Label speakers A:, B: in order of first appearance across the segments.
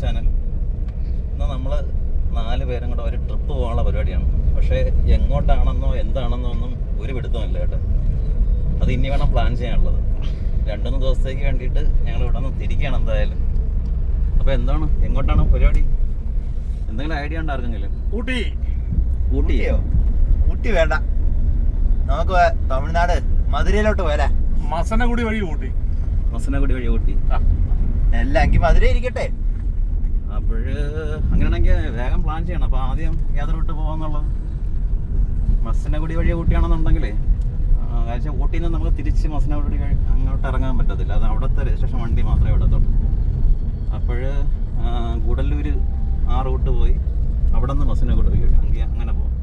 A: Channel ഇന്ന് നമ്മൾ നാല് പേരും കൂടെ ഒരു ട്രിപ്പ് പോകാനുള്ള പരിപാടിയാണ്. പക്ഷേ എങ്ങോട്ടാണെന്നോ എന്താണെന്നോ ഒന്നും ഒരു പിടുത്തമില്ല കേട്ടോ. അത് ഇനി വേണം പ്ലാൻ ചെയ്യാനുള്ളത്. രണ്ടുമൂന്ന് ദിവസത്തേക്ക് വേണ്ടിയിട്ട് ഞങ്ങൾ ഇവിടെ നിന്ന് തിരിക്കുകയാണ് എന്തായാലും. അപ്പോൾ എന്താണ്? എങ്ങോട്ടാണ് പരിപാടി? എന്തെങ്കിലും ഐഡിയ ഉണ്ടോ ആർക്കെങ്കിലും?
B: ഊട്ടി.
A: ഊട്ടിയോ?
C: ഊട്ടി വേണ്ട. നമുക്ക് തമിഴ്നാട് മധുരയിലോട്ട് പോയാലേ?
B: മസനഗുടി വഴി ഊട്ടി.
A: മസനഗുടി വഴി ഊട്ടി.
C: എല്ലാം എങ്കിൽ മധുര ഇരിക്കട്ടെ
A: അപ്പോഴ് അങ്ങനെയാണെങ്കിൽ വേഗം പ്ലാൻ ചെയ്യണം. അപ്പോൾ ആദ്യം ഏതൊരു വിട്ട് പോകാന്നുള്ളത് മസനഗുടി വഴി ഊട്ടിയാണെന്നുണ്ടെങ്കിലേ കാഴ്ച ഊട്ടിയിൽ നിന്ന് നമുക്ക് തിരിച്ച് മസനഗുടി വഴി അങ്ങോട്ട് ഇറങ്ങാൻ പറ്റത്തില്ല. അത് അവിടുത്തെ രജിസ്ട്രേഷൻ വണ്ടി മാത്രമേ ഇടത്തുള്ളൂ. അപ്പോൾ ഗൂഡല്ലൂർ ആ റൂട്ട് പോയി അവിടെ നിന്ന് മസനഗുടി പോയി എങ്കിൽ അങ്ങനെ പോകും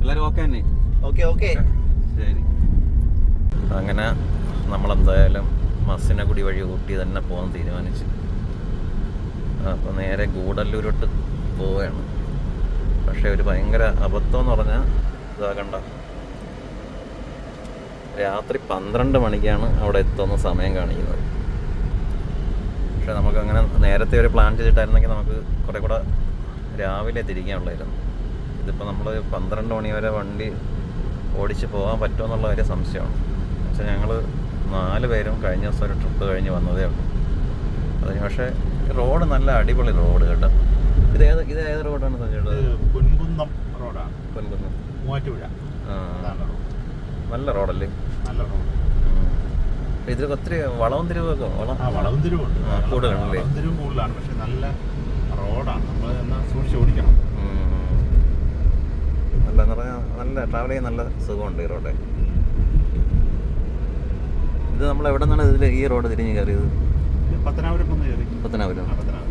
A: എല്ലാവരും ഓക്കെ തന്നെ
C: ഓക്കെ ഓക്കെ
A: ശരി. അങ്ങനെ നമ്മളെന്തായാലും മസിനഗുടി വഴി ഊട്ടി തന്നെ പോകാൻ തീരുമാനിച്ചു. അപ്പോൾ നേരെ ഗൂഡല്ലൂരോട്ട് പോവുകയാണ് പക്ഷേ ഒരു ഭയങ്കര അബദ്ധം എന്ന് പറഞ്ഞാൽ ഇതാകണ്ട രാത്രി പന്ത്രണ്ട് മണിക്കാണ് അവിടെ എത്തുന്ന സമയം കാണിക്കുന്നത്. പക്ഷേ നമുക്കങ്ങനെ നേരത്തെ ഒരു പ്ലാൻ ചെയ്തിട്ടായിരുന്നെങ്കിൽ നമുക്ക് കുറേ കൂടെ രാവിലെ തിരിക്കാനുള്ളായിരുന്നു. ഇതിപ്പോൾ നമ്മൾ പന്ത്രണ്ട് മണി വരെ വണ്ടി ഓടിച്ച് പോകാൻ പറ്റുമോ എന്നുള്ള കാര്യം സംശയമാണ്. പക്ഷേ ഞങ്ങൾ നാല് പേരും കഴിഞ്ഞ ദിവസം ഒരു ട്രിപ്പ് കഴിഞ്ഞ് വന്നതേ ഉള്ളൂ. അതിന് പക്ഷേ റോഡ് നല്ല അടിപൊളി റോഡ് കേട്ടോ. ഇത് ഏത് ഇത് ഏത് റോഡാണ് ചേട്ടാ
B: പൊൻകുന്നം റോഡാണ്.
A: പൊൻകുന്നം.
B: മൂവാറ്റുപുഴ.
A: നല്ല റോഡല്ലേ?
B: നല്ല റോഡ്.
A: ഇതിൽ ഒത്തിരി വളവും തിരിവൊക്കെ
B: വളവും തിരിവുണ്ട്.
A: കൂടുതലാണല്ലേ?
B: വളവും കൂടുതലാണ്. പക്ഷെ നല്ല റോഡാണ്. നമ്മൾ എന്നാൽ സൂക്ഷിച്ച് ഓടിക്കണം.
A: നല്ല എന്ന് പറഞ്ഞാൽ നല്ല ട്രാവൽ ചെയ്യാൻ നല്ല സുഖമുണ്ട് ഈ റോഡ്. ഇത് നമ്മൾ എവിടെ നിന്നാണ് ഇതിൽ ഈ റോഡ് തിരിഞ്ഞ് കയറിയത്?
B: പത്തനാപുരം വന്ന് കയറി.
A: പത്തനാപുരം.
B: പത്തനാപുരം.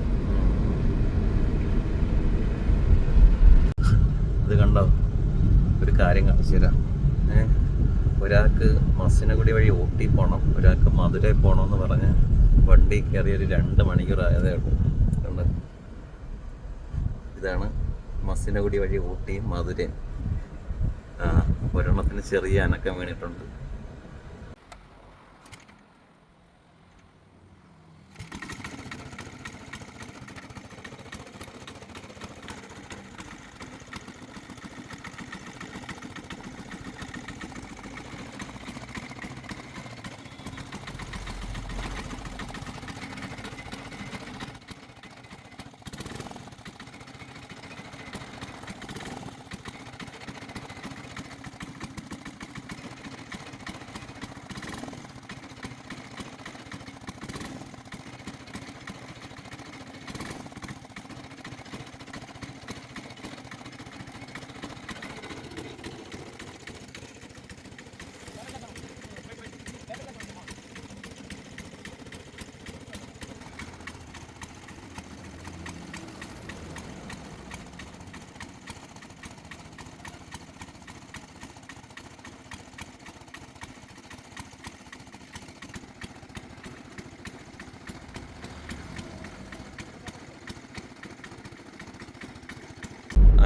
A: ഇത് കണ്ടോ? ഒരു കാര്യം കാണിച്ചു തരാം. ഒരാൾക്ക് മസിനഗുടി വഴി ഊട്ടി പോകണം ഒരാൾക്ക് മധുരയിൽ പോകണം എന്ന് പറഞ്ഞ് വണ്ടി കയറി ഒരു രണ്ട് മണിക്കൂർ ആയതേ ഉള്ളൂ. കണ്ടോ? ഇതാണ് മസിനഗുടി വഴി ഊട്ടിയും മധുരയും. ആ ഒരെണ്ണത്തിന് ചെറിയ അനക്കം വീണിട്ടുണ്ട്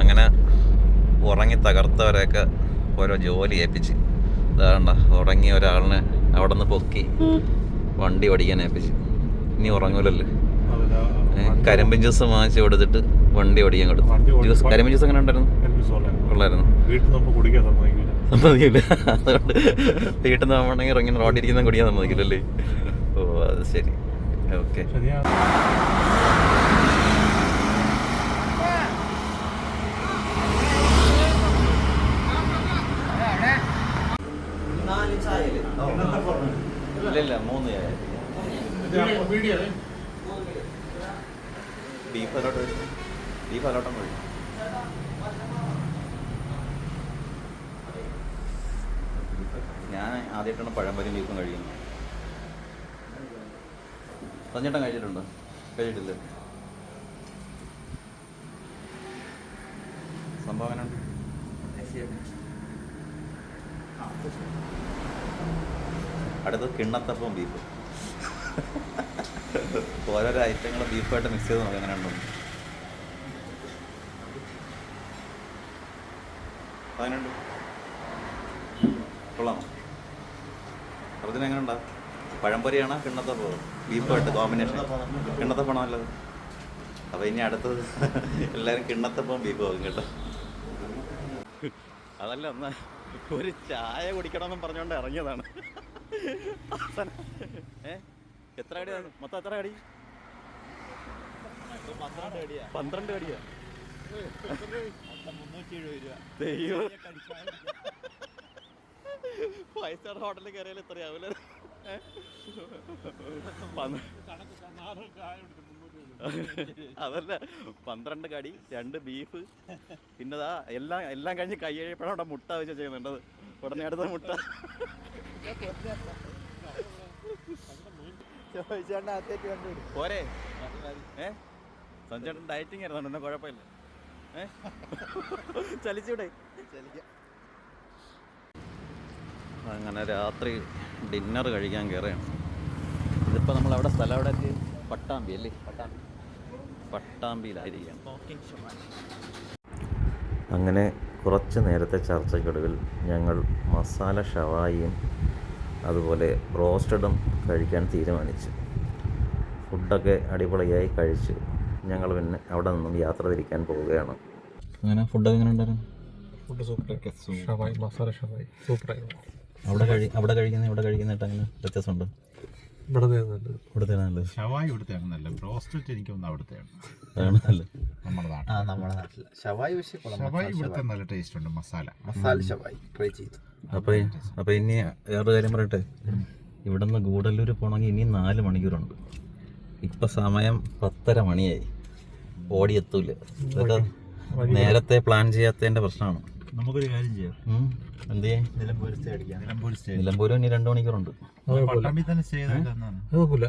A: അങ്ങനെ ഉറങ്ങി തകർത്തവരെയൊക്കെ ഓരോ ജോലി ഏൽപ്പിച്ച്. ഇതാണ്ട ഉറങ്ങിയ ഒരാളിനെ അവിടെ നിന്ന് പൊക്കി വണ്ടി ഓടിക്കാൻ ഏൽപ്പിച്ച്. ഇനി ഉറങ്ങൂലല്ലേ. കരിമ്പിൻ ജ്യൂസ് വാങ്ങിച്ച് കൊടുത്തിട്ട് വണ്ടി ഓടിക്കാൻ കൊടുത്തു. ജ്യൂസ് കരിമ്പിൻ ജ്യൂസ് എങ്ങനെ ഉണ്ടായിരുന്നു? കൊള്ളായിരുന്നു.
B: സമ്മതിക്കില്ല
A: അതുകൊണ്ട് വീട്ടിൽ നിന്ന് ആവണമെങ്കിൽ ഇറങ്ങി റോഡിരിക്കുന്ന കുടിക്കാൻ സമ്മതിക്കില്ലല്ലേ ഓ അത് ശരി. ഓക്കെ
B: ശരിയാണ്
A: ഇല്ല ഇല്ല മൂന്ന് ചായ ബീഫ് അലോട്ട് ബീഫ് അലോട്ടം മതി ഞാൻ ആദ്യമായിട്ടാണ് പഴംപൊരി ബീഫും കഴിക്കുന്നത് സഞ്ചേട്ടൻ കഴിച്ചിട്ടുണ്ടോ? കഴിച്ചിട്ടില്ല? സംഭവം അടുത്ത് കിണ്ണത്തപ്പം ബീഫ്. ഓരോരോ ഐറ്റങ്ങൾ ബീഫായിട്ട് മിക്സ് ചെയ്ത് നോക്കാം എങ്ങനെ ഉണ്ടെന്ന് അതിനുണ്ട് കൊള്ളാമോ അതിന് എങ്ങനെ പഴംപൊരിയാണോ കിണ്ണത്തപ്പോ ബീഫായിട്ട് കോമ്പിനേഷൻ. കിണ്ണത്തെ പണമല്ലത് അപ്പോൾ ഇനി അടുത്തത് എല്ലാവരും കിണ്ണത്തപ്പം ബീഫ് പോകും കേട്ടോ. അതല്ല ഒന്ന് ഒരു ചായ കുടിക്കണമെന്നും പറഞ്ഞുകൊണ്ട് ഇറങ്ങിയതാണ്. ഏ? എത്ര അടിയാണ് മൊത്തം എത്ര അടി?
C: പന്ത്രണ്ട് അടിയാ.
A: ദൈവം. ഫൈവ് സ്റ്റാർ ഹോട്ടലിൽ കയറിയാൽ എത്രയാവില്ല അതല്ല പന്ത്രണ്ട് കടി രണ്ട് ബീഫ് പിന്നതാ എല്ലാം എല്ലാം കഴിഞ്ഞ് കൈ അവിടെ മുട്ട വെച്ച് ചെയ്യുന്നുണ്ടത് ഉടനെ അടുത്ത മുട്ട. പോരെ. ഏ? സഞ്ജേട്ടൻ ഡയറ്റിംഗ് ആയിരുന്നു? കുഴപ്പമില്ല. ഏ? ചലിച്ചൂടെ. അങ്ങനെ രാത്രി ഡിന്നർ കഴിക്കാൻ കയറുകയാണ്. ഇതിപ്പോൾ നമ്മൾ അവിടെ സ്ഥലം അവിടെ എത്തി. പട്ടാമ്പി അല്ലേ? പട്ടാമ്പി പട്ടാമ്പിയിലായിരിക്കും അങ്ങനെ കുറച്ച് നേരത്തെ ചർച്ചയ്ക്കൊടുവിൽ ഞങ്ങൾ മസാല ഷവായിയും അതുപോലെ റോസ്റ്റഡും കഴിക്കാൻ തീരുമാനിച്ചു. ഫുഡൊക്കെ അടിപൊളിയായി കഴിച്ച് ഞങ്ങൾ പിന്നെ അവിടെ നിന്നും യാത്ര തിരിക്കാൻ പോവുകയാണ്. അങ്ങനെ ഫുഡൊക്കെ എങ്ങനെ ഉണ്ടായിരുന്നു?
D: ഫുഡ് സൂപ്പർ ഷവായി മസാല ഷവായി. സൂപ്പറായിരുന്നു
A: അവിടെ കഴി അവിടെ കഴിക്കുന്ന ഇവിടെ കഴിക്കുന്ന അങ്ങനെ വ്യത്യാസമുണ്ട്.
D: ഇവിടെ
B: ഷവായി ഇവിടുത്തെയാണ് നല്ല എനിക്ക് ഒന്ന് അവിടുത്തെയാണ് നമ്മുടെ നാട്ടിൽ
C: ആ നമ്മുടെ നാട്ടിൽ. ഷവായി പക്ഷേ കൊള്ളാം.
B: ഷവായി ഇവിടുത്തെ നല്ല ടേസ്റ്റ് ഉണ്ട്. മസാല.
C: മസാല ഷവായി. ട്രൈ ചെയ്തു.
A: അപ്പോൾ അപ്പോൾ ഇനി വേറൊരു കാര്യം പറയട്ടെ? ഇവിടെ നിന്ന് ഗൂഡല്ലൂർ പോകണമെങ്കിൽ ഇനി നാല് മണിക്കൂറുണ്ട്. ഇപ്പൊ സമയം പത്തര മണിയായി. ഓടിയെത്തൂല നേരത്തെ പ്ലാൻ ചെയ്യാത്തതിന്റെ പ്രശ്നമാണ്.
B: നമുക്കൊരു കാര്യം ചെയ്യാം.
A: എന്ത് ചെയ്യാൻ?
C: നിലമ്പൂരത്തെ അടിക്കാം.
B: നിലമ്പൂർ സ്റ്റേ
A: നിലമ്പൂർ ഇനി രണ്ടു മണിക്കൂറുണ്ട്.
B: പട്ടാമ്പി തന്നെ സ്റ്റേ
D: നോക്കൂല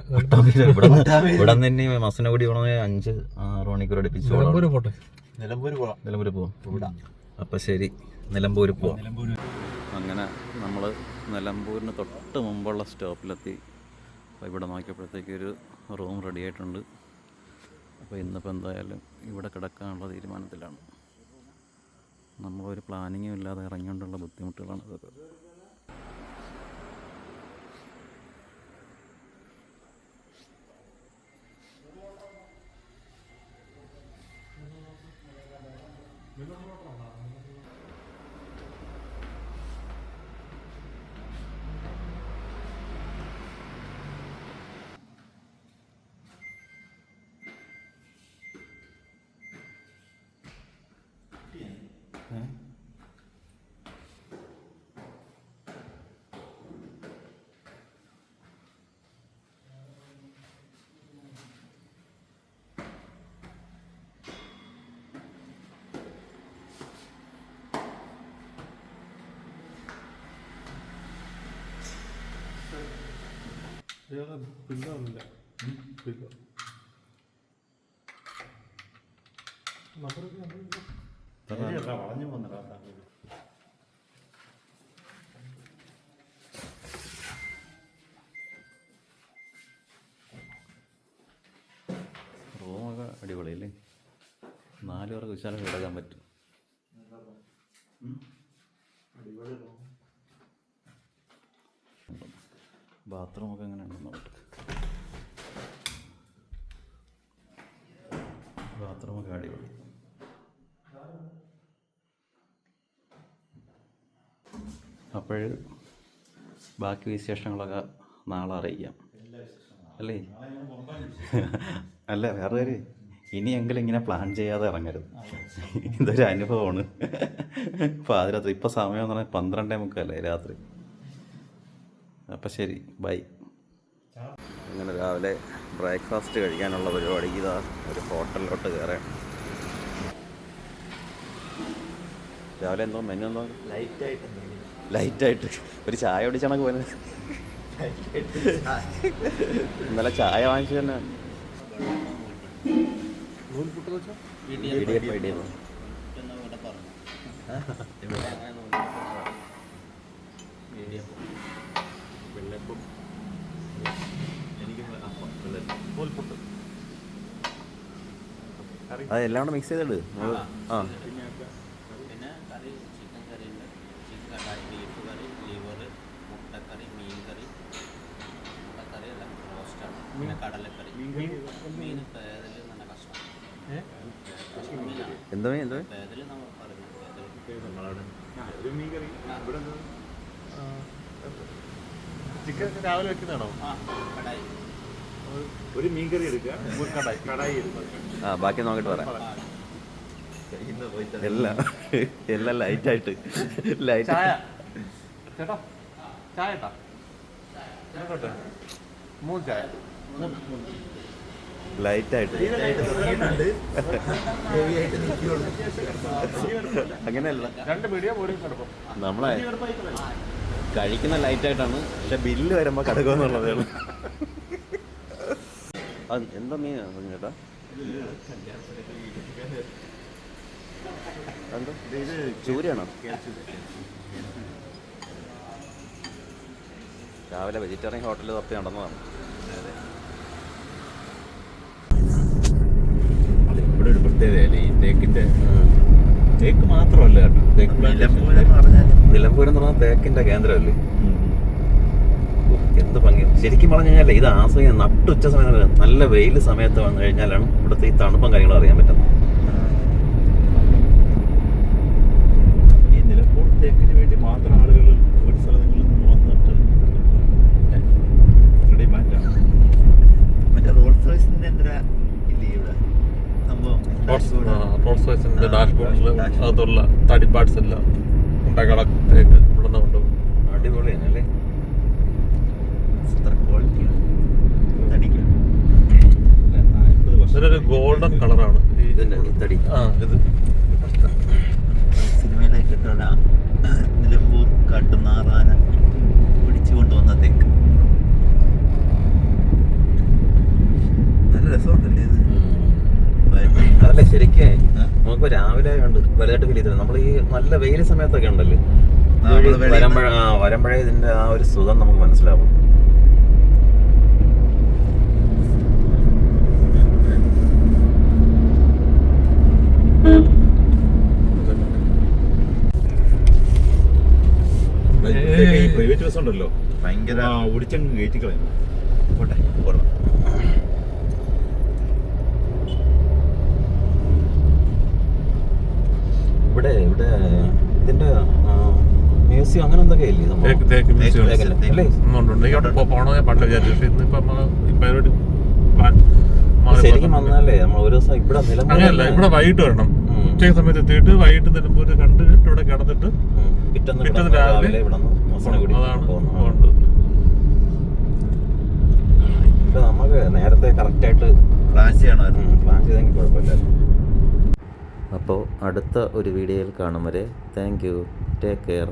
A: ഇവിടെ തന്നെ മസനഗുടി പോകണമെങ്കിൽ അഞ്ച് ആറ് മണിക്കൂർ അടുപ്പിച്ച്
D: നിലമ്പൂർ പോട്ടെ.
C: നിലമ്പൂർ പോവാം.
A: നിലമ്പൂർ പോവാം. അപ്പം ശരി. നിലമ്പൂർ പോവാം.
B: നിലമ്പൂർ
A: അങ്ങനെ നമ്മൾ നിലമ്പൂരിന് തൊട്ട് മുമ്പുള്ള സ്റ്റോപ്പിലെത്തി. അപ്പോൾ ഇവിടെ നോക്കിയപ്പോഴത്തേക്ക് ഒരു റൂം റെഡി ആയിട്ടുണ്ട്. അപ്പോൾ ഇന്നിപ്പോൾ എന്തായാലും ഇവിടെ കിടക്കാനുള്ള തീരുമാനത്തിലാണ്. നമ്മളൊരു പ്ലാനിങ്ങും ഇല്ലാതെ ഇറങ്ങിക്കൊണ്ടുള്ള ബുദ്ധിമുട്ടുകളാണ് ഇതൊക്കെ
D: പിന്നൊന്നുമില്ല പില്ല
B: വളഞ്ഞു പോകുന്നടാ
A: റൂമൊക്കെ അടിപൊളിയല്ലേ നാല് പേർക്ക് വിശാലം കിടക്കാൻ പറ്റും. ബാത്റൂമൊക്കെ എങ്ങനെ ഉണ്ടെന്ന് നോക്കട്ടെ ബാത്റൂമൊക്കെ അടിപൊളി. അപ്പോൾ ബാക്കി വിശേഷങ്ങളൊക്കെ നാളെ അറിയിക്കാം. അല്ലേ? അല്ല വേറെ ഒരു ഇനിയെങ്കിലും ഇങ്ങനെ പ്ലാൻ ചെയ്യാതെ ഇറങ്ങരുത്. ഇതൊരു അനുഭവമാണ്. പാതിരാത്രി ഇപ്പോൾ സമയം എന്ന് പറഞ്ഞാൽ പന്ത്രണ്ടേ മുക്കല്ലേ രാത്രി. അപ്പം ശരി ബൈ അങ്ങനെ രാവിലെ ബ്രേക്ക്ഫാസ്റ്റ് കഴിക്കാനുള്ള പരിപാടി ഇതാ ഒരു ഹോട്ടലിലോട്ട് കയറാൻ രാവിലെ എന്തോ മെനു എന്തോ
C: ലൈറ്റായിട്ട്
A: ലൈറ്റായിട്ട് ഒരു ചായ കുടിച്ചാണൊക്കെ പോയത് ഇന്നലെ ചായ വാങ്ങിച്ചു തന്നെ ഇടിയപ്പം ഇടിയപ്പം അത് എല്ലാം കൂടെ മിക്സ് ചെയ്തിട്ട് ആ
E: പിന്നെ കറി ചിക്കൻ കറി ഉണ്ട്. Chicken kadai beef curry liver മുട്ടക്കറി മീൻ കറി മുട്ടക്കറി റോസ്റ്റാണ് പിന്നെ കടലക്കറി. മീൻ നല്ല
A: എന്തോ എന്തോ
E: നമ്മൾ പറഞ്ഞു
D: ചിക്കൻ രാവിലെ വെക്കുന്നതാണോ?
E: ആ കടായി.
B: ഒരു മീൻ കറി എടുക്കുക. കടായി. കടായി എടുക്കുക.
A: ആ ബാക്കി നോക്കിട്ട് പറയാം. എല്ലാം. എല്ലാം ലൈറ്റായിട്ട്. ലൈറ്റ്.
D: ചായ. ചേട്ടാ. ചായ നോക്കട്ടെ മൂന്ന് ചായ.
A: ലൈറ്റായിട്ട്. അങ്ങനെയല്ല. നമ്മളെ കഴിക്കുന്ന ലൈറ്റായിട്ടാണ്. പക്ഷെ ബില്ല് വരുമ്പോൾ കടക്കുമെന്നുള്ളതേ ഉള്ളൂ. അത് എന്താ മീൻ ചേട്ടാ എന്താ ചൂരയാണോ? രാവിലെ വെജിറ്റേറിയൻ ഹോട്ടലിൽ തപ്പി നടന്നതാണ്.
B: ഇവിടെ ഒരു പ്രത്യേകതയല്ലേ ഈ തേക്കിന്റെ തേക്ക് മാത്രമല്ല കേട്ടോ. തേക്ക്
C: നിലമ്പൂരെന്ന് പറഞ്ഞാൽ
A: നിലമ്പൂർ എന്ന് പറഞ്ഞാൽ തേക്കിന്റെ കേന്ദ്രമല്ലേ? എന്ത് ഭംഗി. ശരിക്കും പറഞ്ഞു കഴിഞ്ഞാൽ ഇത് ആസ്വദിക്കാൻ നട്ടുച്ച സമയങ്ങളിൽ നല്ല വെയിൽ സമയത്ത് വന്നു കഴിഞ്ഞാലാണ് ഇവിടുത്തെ ഈ തണുപ്പും കാര്യങ്ങളും അറിയാൻ പറ്റുന്നത്.
B: തേക്കിന് വേണ്ടി മാത്രം ആളുകൾ ഒരു സ്ഥലങ്ങളിൽ നിന്ന് വന്നിട്ട് ഡിമാൻഡാണ്
C: മറ്റേ റോൾസ് റോയ്സിന്റെ എന്താ ഇല്ലേ ഇവിടെ? സംഭവം
D: റോൾസ് റോയ്സിന്റെ ഡാഷ്ബോർഡിൽ അതുള്ള തടി പാർട്സ് എല്ലാം ഉണ്ടാക്കാളത്തേക്ക് ഇവിടെ നിന്ന് കൊണ്ടുപോകും.
A: അടിപൊളി.
D: ഇതിനൊരു ഗോൾഡൻ കളറാണ്. ആ ഇത്.
C: നിലമ്പൂർ കാട്ടുനാറാന പിടിച്ചു കൊണ്ടുവന്ന തേക്ക്. നല്ല രസമുണ്ടല്ലേ ഇത്?
A: അതല്ല ശരിക്കേ നമുക്ക് രാവിലെ ഉണ്ട് വലുതായിട്ട് ഫീൽ ചെയ്തില്ല നമ്മൾ ഈ നല്ല വെയിൽ സമയത്തൊക്കെ ഉണ്ടല്ലേ? വരുമ്പോഴേ ഇതിന്റെ ആ ഒരു സുഖം നമുക്ക് മനസ്സിലാവും.
B: ഈ പ്രൈവറ്റ് ബസ് ഉണ്ടല്ലോ.
C: ഭയങ്കര
B: ഓടിച്ചങ്ങ് കയറ്റി കളയുന്നു
C: പോട്ടെ പോടാം.
A: ഇവിടെ ഇവിടെ ഇതിന്റെ മ്യൂസിയം അങ്ങനെ എന്തൊക്കെ ഇല്ലേ ശരിക്കും വന്നാലേ നമ്മൾ ഒരു ദിവസം ഇവിടെ നിലമ്പൂർ
D: അങ്ങനെയല്ല ഇവിടെ വൈകിട്ട് വരണം. ഉച്ച സമയത്ത് എത്തിയിട്ട് വൈകിട്ട് നിലമ്പൂര് കണ്ടിട്ട് ഇവിടെ കിടന്നിട്ട്.
A: പിറ്റേന്ന്
D: രാവിലെ അതാണ്
A: പോകുന്നു
D: പോകുന്നത്.
A: പക്ഷെ നമുക്ക് നേരത്തെ കറക്റ്റായിട്ട്
C: പ്ലാൻ ചെയ്യണമായിരുന്നു.
A: പ്ലാൻ ചെയ്തെങ്കിൽ കുഴപ്പമില്ലായിരുന്നു. അപ്പോൾ അടുത്ത ഒരു വീഡിയോയിൽ കാണും വരെ. Thank you take care